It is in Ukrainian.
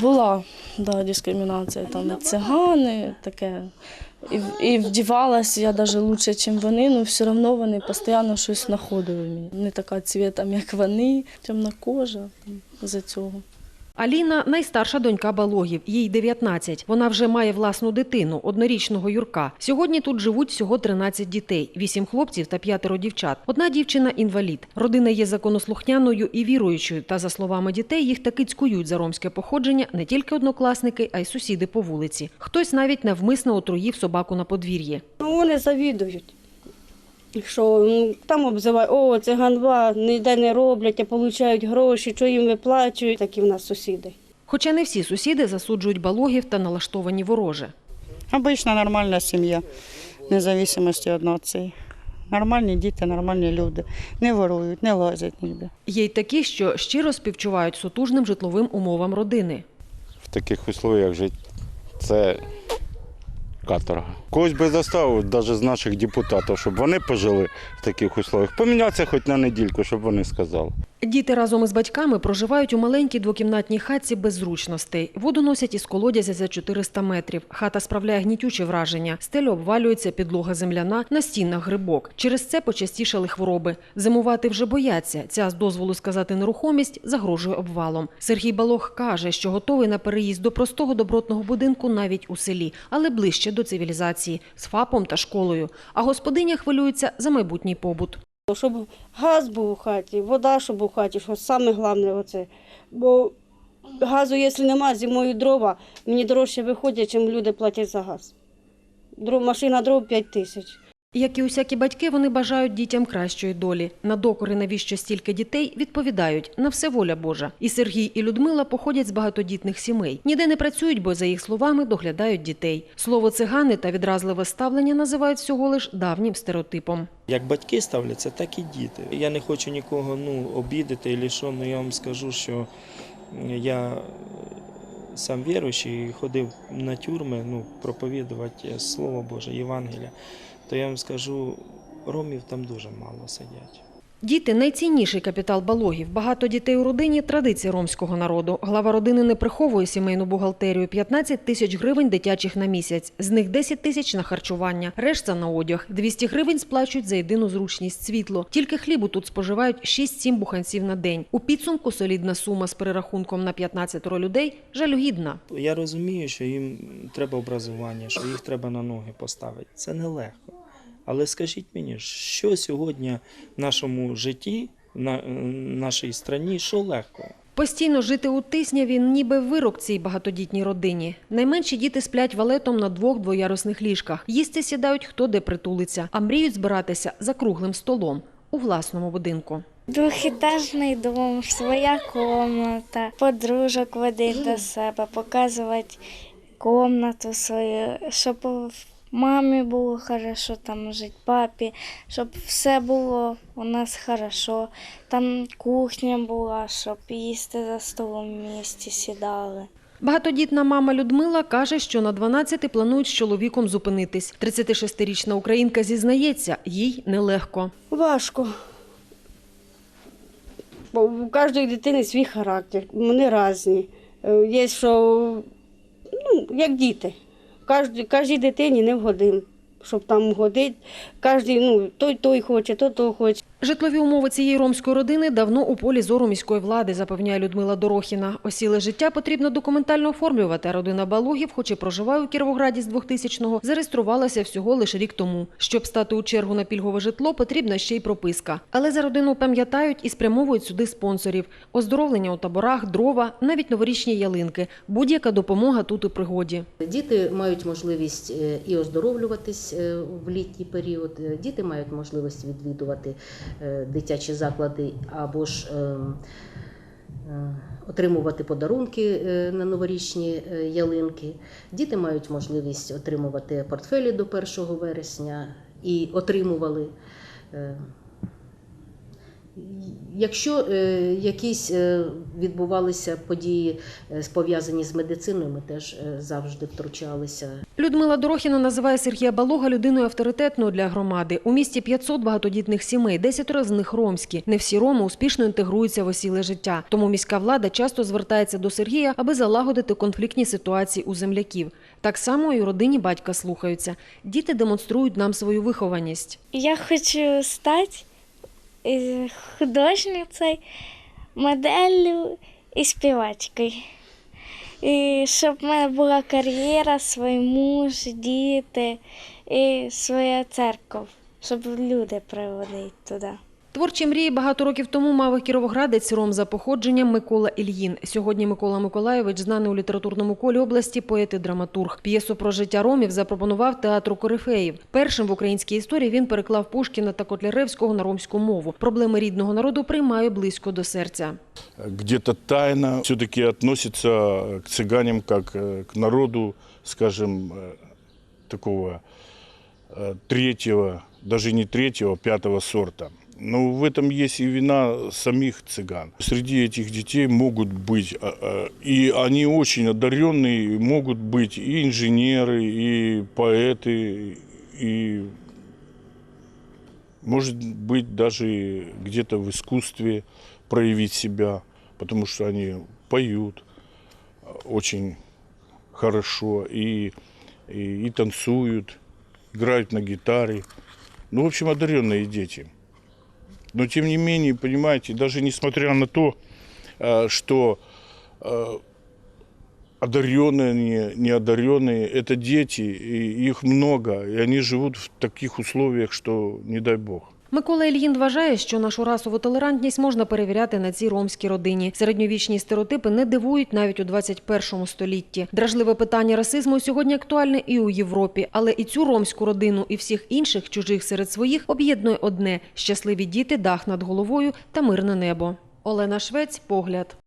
Була да, дискримінація, там і цигани, таке. І, і вдівалася я навіть краще, ніж вони, але все одно вони постійно щось знаходили мені. Не така цвітом, як вони, темна кожа за цього. Аліна найстарша донька Балогів, їй 19. Вона вже має власну дитину, однорічного Юрка. Сьогодні тут живуть всього 13 дітей, 8 хлопців та п'ятеро дівчат. Одна дівчина інвалід. Родина є законослухняною і віруючою. Та за словами дітей, їх таки цькують за ромське походження не тільки однокласники, а й сусіди по вулиці. Хтось навіть навмисно отруїв собаку на подвір'ї. Ну, вони завідують. Що ну, там обзивають, о, це ганьба, ніде не роблять, а получають гроші, що їм виплачують. Такі в нас сусіди. Хоча не всі сусіди засуджують балогів та налаштовані вороже. Обична нормальна сім'я, незалежності від нації. Нормальні діти, нормальні люди. Не ворують, не лазять ніде. Є й такі, що щиро співчувають сутужним житловим умовам родини. в таких условиях жити це каторга. Когось би заставив, навіть з наших депутатів, щоб вони пожили в таких условиях. Помінятися хоч на недільку, щоб вони сказали. Діти разом із батьками проживають у маленькій двокімнатній хатці без зручностей. Воду носять із колодязя за 400 метрів. Хата справляє гнітюче враження. Стеля обвалюється, підлога земляна, на стінах грибок. Через це почастішали хвороби. Зимувати вже бояться. Ця, з дозволу сказати, нерухомість загрожує обвалом. Сергій Балох каже, що готовий на переїзд до простого добротного будинку навіть у селі, але ближче до цивілізації, з ФАПом та школою. А господиня хвилюється за майбутній побут. Щоб газ був у хаті, вода, щоб у хаті, що саме головне оце. Бо газу, якщо немає, зимою дрова, мені дорожче виходять, ніж люди платять за газ. Машина дров 5 тисяч. Як і усякі батьки, вони бажають дітям кращої долі. На докори, навіщо стільки дітей, відповідають на все воля Божа. І Сергій, і Людмила походять з багатодітних сімей. Ніде не працюють, бо за їх словами доглядають дітей. Слово цигани та відразливе ставлення називають всього лиш давнім стереотипом. Як батьки ставляться, так і діти. Я не хочу нікого ну, обідати, або що, ну я вам скажу, що я сам віруючий і ходив на тюрми ну, проповідувати Слово Боже, Євангелія, то я вам скажу, ромів там дуже мало сидять. Діти найцінніший капітал балогів. Багато дітей у родині традиція ромського народу. Глава родини не приховує сімейну бухгалтерію. 15 тисяч гривень дитячих на місяць. З них 10 тисяч на харчування, решта на одяг. 200 гривень сплачують за єдину зручність світло. Тільки хлібу тут споживають 6-7 буханців на день. У підсумку солідна сума з перерахунком на 15 людей жалюгідна. Я розумію, що їм треба образування, що їх треба на ноги поставити. Це нелегко. Але скажіть мені, що сьогодні в нашому житті, в на- нашій страні, що легко? Постійно жити у тисняві ніби вирок цій багатодітній родині. Найменші діти сплять валетом на двох двоярусних ліжках. Їсти сідають хто де притулиться, а мріють збиратися за круглим столом у власному будинку. Двохетажний дом, своя комната, подружок водить до себе, показувати комнату свою, щоб мамі було хорошо там жити, папі, щоб все було у нас хорошо. Там кухня була, щоб їсти за столом в місті сідали. Багатодітна мама Людмила каже, що на 12 планують з чоловіком зупинитись. 36-річна українка зізнається, їй нелегко. Важко. Бо у кожної дитини свій характер, вони різні. Е, Є, що ну, як діти. Кожній, кожній дитині не вгодим, щоб там годити. Кожен, ну, той той хоче, то то хоче. Житлові умови цієї ромської родини давно у полі зору міської влади, запевняє Людмила Дорохіна. Осіле життя потрібно документально оформлювати. Родина Балогів, хоч і проживає у Кіровограді з 2000-го, зареєструвалася всього лише рік тому. Щоб стати у чергу на пільгове житло, потрібна ще й прописка. Але за родину пам'ятають і спрямовують сюди спонсорів. Оздоровлення у таборах, дрова, навіть новорічні ялинки. Будь-яка допомога тут у пригоді. Діти мають можливість е, і оздоровлюватись е, в літній період. Е, Діти мають можливість відвідувати дитячі заклади або ж е, е, отримувати подарунки е, на новорічні е, ялинки. Діти мають можливість отримувати портфелі до 1 вересня і отримували. Якщо е, якісь е, відбувалися події е, пов'язані з медициною, ми теж е, завжди втручалися. Людмила Дорохіна називає Сергія Балога людиною авторитетною для громади. У місті 500 багатодітних сімей, 10 з них ромські. Не всі роми успішно інтегруються в осіле життя. Тому міська влада часто звертається до Сергія, аби залагодити конфліктні ситуації у земляків. Так само і у родині батька слухаються. Діти демонструють нам свою вихованість. Я хочу стати художницею, моделлю і співачкою. І щоб в мене була кар'єра, свій муж, діти і своя церква, щоб люди приводити туди. Творчі мрії багато років тому мав і кіровоградець ром за походженням Микола Ільїн. Сьогодні Микола Миколайович знаний у літературному колі області поет і драматург. П'єсу про життя ромів запропонував театру Корифеїв. Першим в українській історії він переклав Пушкіна та Котляревського на ромську мову. Проблеми рідного народу приймає близько до серця. где-то тайно все-таки относится к цыганям как э, к народу, скажем, э, такого э, третьего, даже не третьего, а пятого сорта. Но в этом есть и вина самих цыган. Среди этих детей могут быть, а, а, и они очень одаренные, могут быть и инженеры, и поэты, и может быть даже где-то в искусстве проявить себя, потому что они поют э, очень хорошо и, и, и танцуют, играют на гитаре. Ну, в общем, одаренные дети. Но тем не менее, понимаете, даже несмотря на то, э, что э, одаренные, не, неодаренные, это дети, и их много, и они живут в таких условиях, что не дай бог. Микола Ільїн вважає, що нашу расову толерантність можна перевіряти на цій ромській родині. Середньовічні стереотипи не дивують навіть у 21 столітті. Дражливе питання расизму сьогодні актуальне і у Європі, але і цю ромську родину, і всіх інших чужих серед своїх об'єднує одне щасливі діти, дах над головою та мирне небо. Олена Швець, погляд.